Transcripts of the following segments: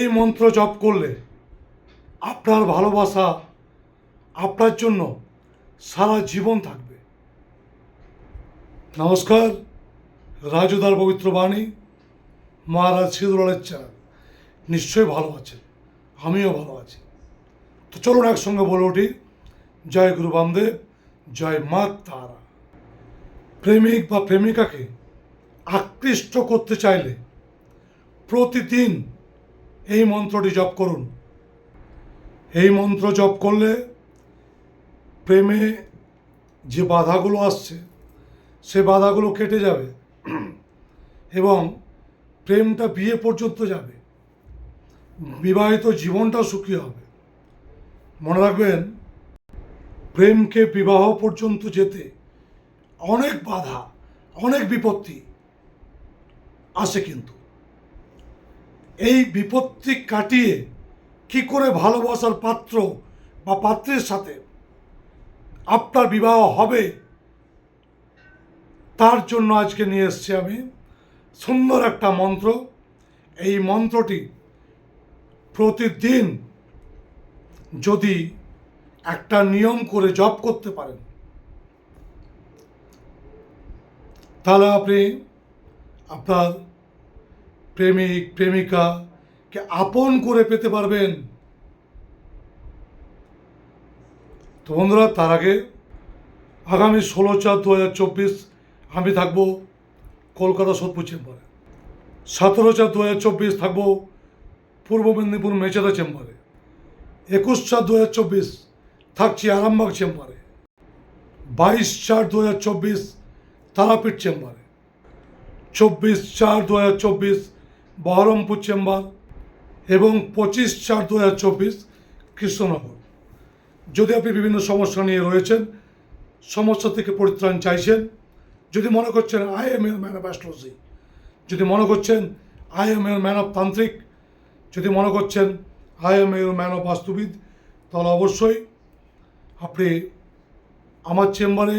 এই মন্ত্র জপ করলে আপনার ভালোবাসা আপনার জন্য সারা জীবন থাকবে। নমস্কার রাজুদার পবিত্র বাণী, মহারাজ সিঁদুরালের চ্যানেল। নিশ্চয়ই ভালো আছেন, আমিও ভালো আছি। তো চলুন একসঙ্গে বলে উঠি, জয় গুরু বামদেব, জয় মা তারা। প্রেমিক বা প্রেমিকাকে আকৃষ্ট করতে চাইলে প্রতিদিন এই মন্ত্রটি জপ করুন। এই মন্ত্র জপ করলে প্রেমে যে বাধাগুলো আসছে, সে বাধাগুলো কেটে যাবে এবং প্রেমটা বিয়ে পর্যন্ত যাবে। বিবাহিত জীবনটা সুখী হবে। মনে রাখবেন, প্রেমকে বিবাহ পর্যন্ত যেতে অনেক বাধা, অনেক বিপত্তি আসে কিন্তু। এই বিপত্তি কাটিয়ে কি করে ভালোবাসার পাত্র বা পাত্রের সাথে আপনার বিবাহ হবে, তার জন্য আজকে নিয়ে এসেছি আমি সুন্দর একটা মন্ত্র। এই মন্ত্রটি প্রতিদিন যদি একটা নিয়ম করে জপ করতে পারেন, তাহলে আপনি আপনার প্রেমিক প্রেমিকাকে আপন করে পেতে পারবেন। তো বন্ধুরা, তার আগে আগামী ষোলো চার দু হাজার চব্বিশ আমি থাকব কলকাতা সোদপুর চেম্বারে। সতেরো চার দু হাজার চব্বিশ থাকব পূর্ব মেদিনীপুর মেচেদা চেম্বারে। একুশ চার দু হাজার চব্বিশ থাকছি আরামবাগ চেম্বারে। বাইশ চার দু হাজার চব্বিশ তারাপীঠ চেম্বারে। চব্বিশ চার দু হাজার চব্বিশ বহরমপুর চেম্বার এবং পঁচিশ চার দু হাজার চব্বিশ কৃষ্ণনগর। যদি আপনি বিভিন্ন সমস্যা নিয়ে রয়েছেন, সমস্যা থেকে পরিত্রাণ চাইছেন, যদি মনে করছেন I am a man of astrology যদি মনে করছেন I am a man of tantrik, যদি মনে করছেন I am a man of বাস্তুবিদ, তাহলে অবশ্যই আপনি আমার চেম্বারে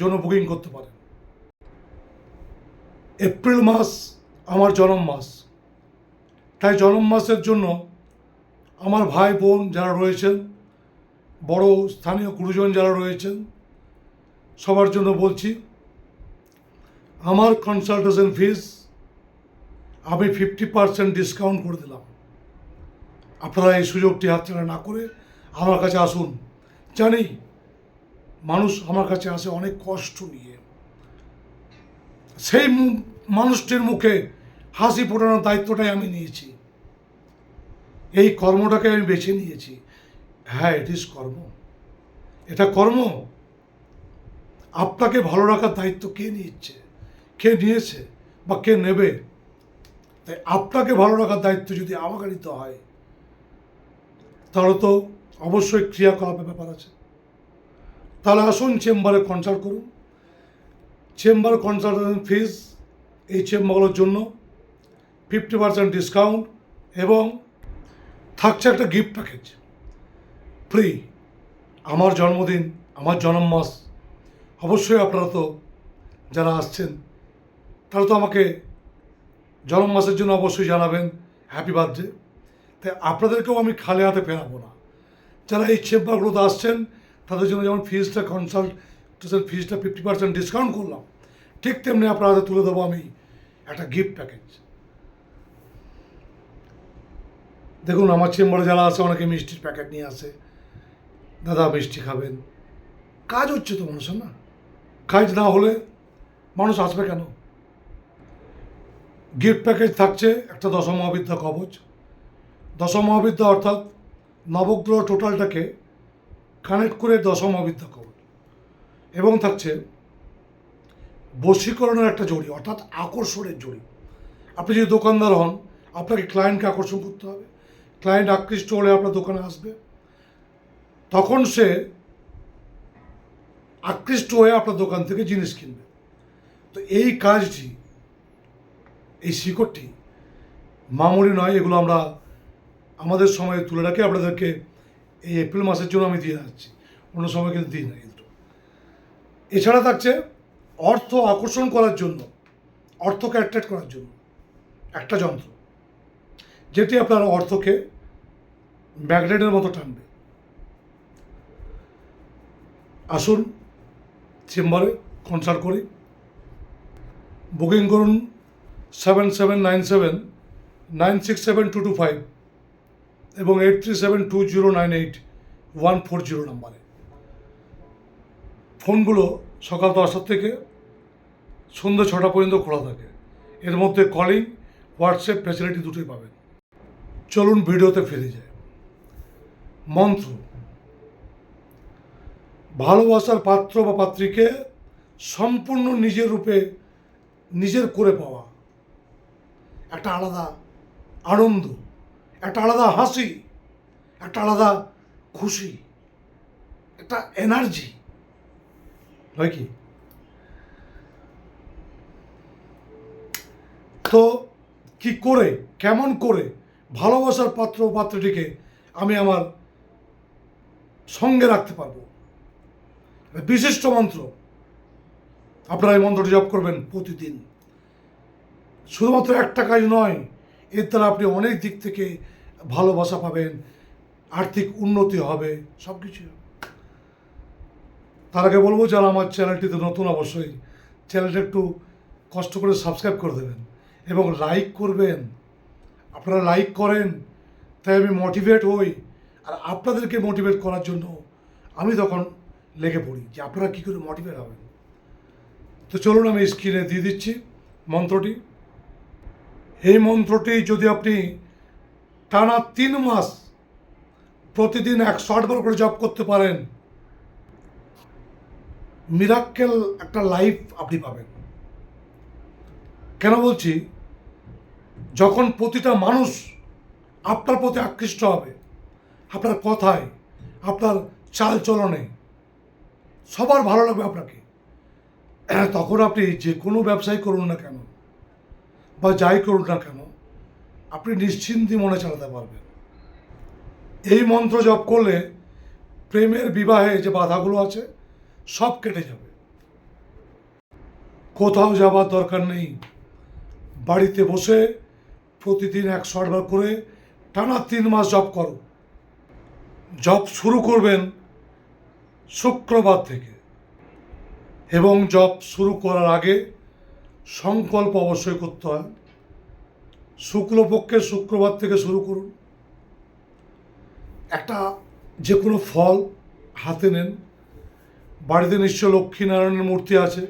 জন্য বুকিং করতে পারেন। এপ্রিল মাস আমার জন্ম মাস তাই জন্ম মাসের জন্য আমার ভাই বোন যারা রয়েছেন, বড় স্থানীয় গুরুজন যারা রয়েছেন, সবার জন্য বলছি, আমার কনসালটেশন ফিস আমি ফিফটি পার্সেন্ট ডিসকাউন্ট করে দিলাম। আপনারা এই সুযোগটি হাতছাড়া না করে আমার কাছে আসুন। জানি মানুষ আমার কাছে আসে অনেক কষ্ট নিয়ে। সেই মানুষটির মুখে হাসি ফোটানোর দায়িত্বটাই আমি নিয়েছি। এই কর্মটাকে আমি বেছে নিয়েছি। হ্যাঁ ইট ইজ কর্ম। এটা কর্ম? আপনাকে ভালো রাখার দায়িত্ব কে নিচ্ছে? কে নিয়েছে বা কে নেবে? তাই আপনাকে ভালো রাখার দায়িত্ব যদি আমাকে নিতে হয়, তাহলে তো অবশ্যই ক্রিয়াকলাপের ব্যাপার আছে। তাহলে আসুন চেম্বারে কনসাল্ট করুন। চেম্বার কনসালটেশন ফিস এই চেম্বারগুলোর জন্য ফিফটি পার্সেন্ট ডিসকাউন্ট এবং থাকছে একটা গিফট প্যাকেজ ফ্রি আমার জন্মদিন, আমার জন্ম মাস অবশ্যই আপনারা তো যারা আসছেন, তারা তো আমাকে জন্ম মাসের জন্য অবশ্যই জানাবেন হ্যাপি বার্থডে তাই আপনাদেরকেও আমি খালি হাতে ফেরাবো না। যারা এই চেম্বারগুলোতে আসছেন, তাদের জন্য যেমন ফিজটা কনসালটেশন ফিজটা ফিফটি পার্সেন্ট ডিসকাউন্ট করলাম, ঠিক তেমনি আপনার হাতে তুলে দেবো আমি একটা গিফট প্যাকেজ দেখুন, আমার চেম্বারে যারা আছে, অনেকে মিষ্টির প্যাকেট নিয়ে আসে। দাদা মিষ্টি খাবেন। কাজ হচ্ছে তো মানুষের, না? কাজ না হলে মানুষ আসবে কেন? গিফট প্যাকেজ থাকছে, একটা দশম মহাবিদ্যা কবচ। দশম মহাবিদ্যা অর্থাৎ নবগ্রহ টোটালটাকে কানেক্ট করে দশম মহাবিদ্যা কবচ। এবং থাকছে বশীকরণের একটা জড়ি অর্থাৎ আকর্ষণের জড়ি আপনি যদি দোকানদার হন, আপনাকে ক্লায়েন্টকে আকর্ষণ করতে হবে। ক্লায়েন্ট আকৃষ্ট হলে আপনার দোকানে আসবে। তখন সে আকৃষ্ট হয়ে আপনার দোকান থেকে জিনিস কিনবে। তো এই কাজটি, এই শিকড়টি মামুলি নয়, এগুলো আমরা আমাদের সময়ে তুলে রাখি। আপনাদেরকে এই এপ্রিল মাসের জন্য আমি দিয়ে যাচ্ছি। অন্য সময় কিন্তু দিই না কিন্তু। এছাড়া থাকছে অর্থ আকর্ষণ করার জন্য, অর্থকে অ্যাট্রাক্ট করার জন্য একটা যন্ত্র, যেটি আপনার অর্থকে ম্যাগনেটের মতো টানবে। আসুন, চেম্বারে কনসাল্ট করি। বুকিং করুন seven seven nine seven nine six seven two two five এবং eight three seven two zero nine eight one four zero নাম্বারে। ফোনগুলো সকাল দশটার থেকে সন্ধ্যে ছটা পর্যন্ত খোলা থাকে। এর মধ্যে কলিং হোয়াটসঅ্যাপ ফ্যাসিলিটি দুটোই পাবেন। চলুন ভিডিওতে ফিরে যায় মন্ত্র। ভালোবাসার পাত্র বা পাত্রীকে সম্পূর্ণ নিজের রূপে নিজের করে পাওয়া। একটা আলাদা আনন্দ, একটা আলাদা হাসি, একটা আলাদা খুশি, একটা এনার্জি। নয় কি? তো কি করে, কেমন করে ভালোবাসার পাত্র পাত্রটিকে আমি আমার সঙ্গে রাখতে পারব। বিশিষ্ট মন্ত্র। আপনারা এই মন্ত্রটি জপ করবেন প্রতিদিন। শুধুমাত্র একটা কাজ নয়, এর দ্বারা আপনি অনেক দিক থেকে ভালোবাসা পাবেন, আর্থিক উন্নতি হবে সব কিছু তার আগে বলব, যারা আমার চ্যানেলটিতে নতুন, অবশ্যই চ্যানেলটা একটু কষ্ট করে সাবস্ক্রাইব করে দেবেন এবং লাইক করবেন। আপনারা লাইক করেন, তাই আমি মোটিভেট হই। আর আপনাদেরকে মোটিভেট করার জন্য আমি তখন লেগে পড়ি যে আপনারা কী করে মোটিভেট হবেন। তো চলুন আমি স্ক্রিনে দিয়ে দিচ্ছি মন্ত্রটি। এই মন্ত্রটি যদি আপনি টানা তিন মাস প্রতিদিন একশো আটবার করে জব করতে পারেন মিরাক্কেল একটা লাইফ আপনি পাবেন। কেন বলছি? যখন প্রতিটা মানুষ আপনার প্রতি আকৃষ্ট হবে আপনার কথায়, আপনার চাল চলনে, সবার ভালো লাগবে আপনাকে। তখন আপনি যে কোনো ব্যবসায় করুন না কেন, বা যাই করুন না কেন, আপনি নিশ্চিন্তি মনে চালাতে পারবেন। এই মন্ত্র জপ করলে প্রেমের বিবাহে যে বাধাগুলো আছে, সব কেটে যাবে। কোথাও যাবার দরকার নেই। বাড়িতে বসে প্রতিদিন একশো আটবার করে টানা তিন মাস জব করো। জব শুরু করবেন শুক্রবার থেকে। এবং জব শুরু করার আগে সংকল্প অবশ্যই করতে হয়। শুক্লপক্ষের শুক্রবার থেকে শুরু করুন। একটা যে কোনো ফল হাতে নেন। বাড়িতে নিশ্চয় লক্ষ্মীনারায়ণের মূর্তি আছে।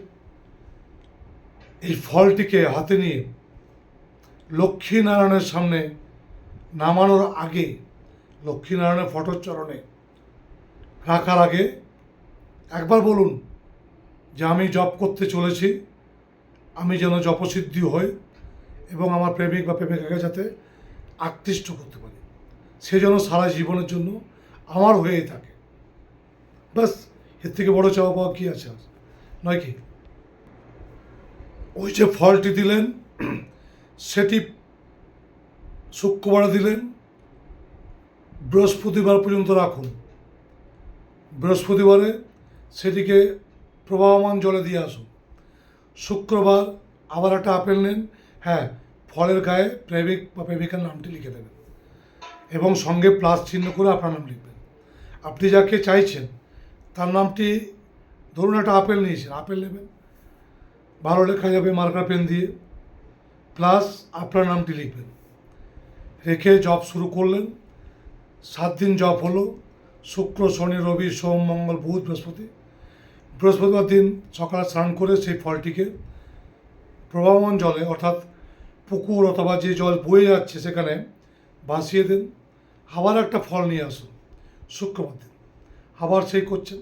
এই ফলটিকে হাতে নিয়ে লক্ষ্মীনারায়ণের সামনে নামানোর আগে লক্ষ্মীনারায়ণের ফটোর চরণে রাখার আগে একবার বলুন যে আমি জপ করতে চলেছি, আমি যেন জপসিদ্ধি হই এবং আমার প্রেমিক বা প্রেমিকাকে যাতে আকৃষ্ট করতে পারি। সে যেন সারা জীবনের জন্য আমার হয়েই থাকে। ব্যাস, এর থেকে বড় চাওয়া পাওয়া কী আছে? নয় কি? ওই যে ফলটি দিলেন, সেটি শুক্রবার দিলেন বৃহস্পতিবার পর্যন্ত রাখুন। বৃহস্পতিবারে সেটিকে প্রবাহমান জলে দিয়ে আসুন। শুক্রবার আবার একটা আপেল নেন। হ্যাঁ ফলের গায়ে প্রেমিক বা প্রেমিকার নামটি লিখে দেবেন এবং সঙ্গে প্লাস চিহ্ন করে আপনার নাম লিখবেন। আপনি যাকে চাইছেন, তার নামটি ধরুন একটা আপেল নিয়েছেন, আপেল নেবেন। ভালো লেখা যাবে মার্কার পেন দিয়ে। প্লাস আপনার নামটি লিখবেন। রেখে জব শুরু করলেন। সাত দিন জব হলো, শুক্র, শনি, রবি, সোম, মঙ্গল, বুধ, বৃহস্পতি। বৃহস্পতিবার দিন সকালে স্নান করে সেই ফলটিকে প্রবাহমান জলে, অর্থাৎ পুকুর অথবা যে জল বয়ে যাচ্ছে সেখানে ভাসিয়ে দিন। আবার একটা ফল নিয়ে আসুন, শুক্রবার দিন। আবার সেই করছেন।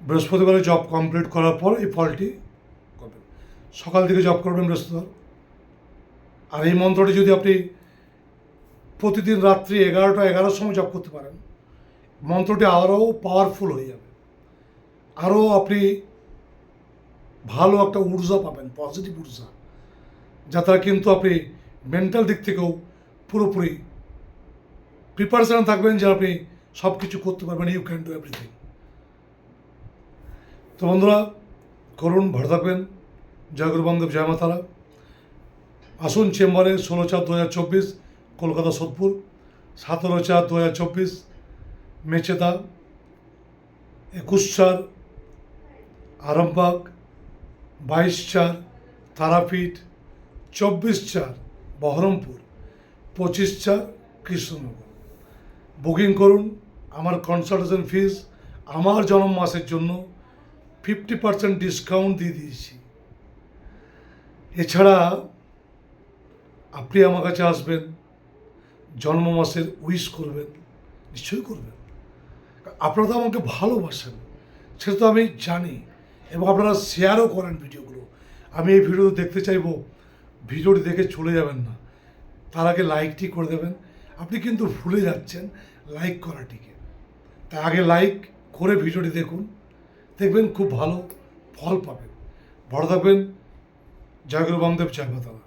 বৃহস্পতিবারে জব কমপ্লিট করার পর এই ফলটি করবেন। সকাল থেকে জব করবেন বৃহস্পতিবার। আর এই মন্ত্রটি যদি আপনি প্রতিদিন রাত্রি এগারোটা এগারোর সময় জপ করতে পারেন। মন্ত্রটি আরও পাওয়ারফুল হয়ে যাবে। আরও আপনি ভালো একটা ঊর্জা পাবেন পজিটিভ ঊর্জা। যাতে কিন্তু আপনি মেন্টাল দিক থেকেও পুরোপুরি প্রিপারেশন থাকবেন যে আপনি সব কিছু করতে পারবেন ইউ ক্যান ডু এভরিথিং তো বন্ধুরা, করুন, ভালো থাকবেন। জয় গুরু বান্ধব জয় মাতারা। আসুন চেম্বারে ষোলো চার দু হাজার চব্বিশ। কলকাতা সোদপুর, সতেরো চার দু হাজার চব্বিশ, মেচেদা একুশ চার আরামবাগ বাইশ চার তারাপীঠ চব্বিশ চার বহরমপুর পঁচিশ চার কৃষ্ণনগর। বুকিং করুন, আমার কনসালটেশন ফিস আমার জন্ম মাসের জন্য ফিফটি পার্সেন্ট ডিসকাউন্ট দিয়ে দিয়েছি। এছাড়া আপনি আমার কাছে আসবেন। জন্ম মাসের উইশ করবেন, নিশ্চয়ই করবেন। আপনারা তো আমাকে ভালোবাসেন, সেটা তো আমি জানি এবং আপনারা শেয়ারও করেন ভিডিওগুলো। আমি এই ভিডিও দেখতে চাইব, ভিডিওটি দেখে চলে যাবেন না। তার আগে লাইকটি করে দেবেন। আপনি কিন্তু ভুলে যাচ্ছেন লাইক করাটিকে। তাই আগে লাইক করে ভিডিওটি দেখুন। দেখবেন খুব ভালো ফল পাবেন। ভালো থাকবেন। জয়গুরু বামদেব, জয়